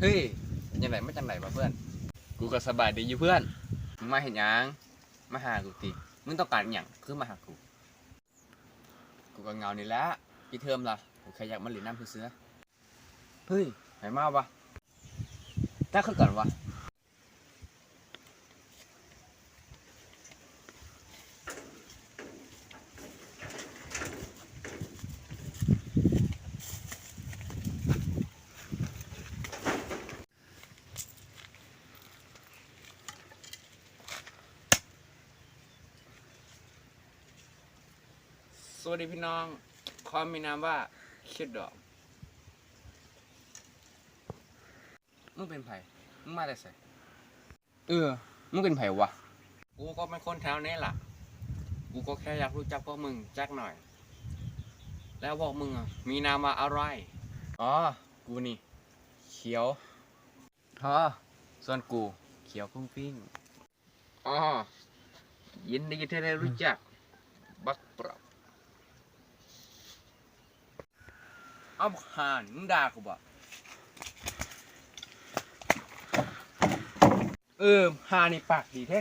เฮ้ยยังไงไม่จังไหนวะเพื่อน กูก็สบายดีอยู่เพื่อนมึงมาเห็นยังมาหากูติมึงต้องการอย่างคือมาหากู กูก็เหงานี่แหละพี่เทอมล่ะกูแค่อยากมาหลีนน้ำเสื้อเฮ้ยไหนมาวะถ้าขึ้นก่อนวะ สวัสดีพี่น้องความมีนามว่าคิดดอก มึงเป็นไผมึงมาแต่ไสเออ มึงเป็นไผวะ กูก็เป็นคนแถวนี้ล่ะ กูก็แค่อยากรู้จักพวกมึงจักหน่อย แล้วพวกมึงอะมีนามว่าอะไร อ๋อ กูนี่ เขียวอ๋อส่วนกูเขียวพุ่งปิ้งอ๋อยินดีที่ได้รู้จัก บักปรับ อาหานมึงด่ากูบ่เออหานี่ปากดีแท้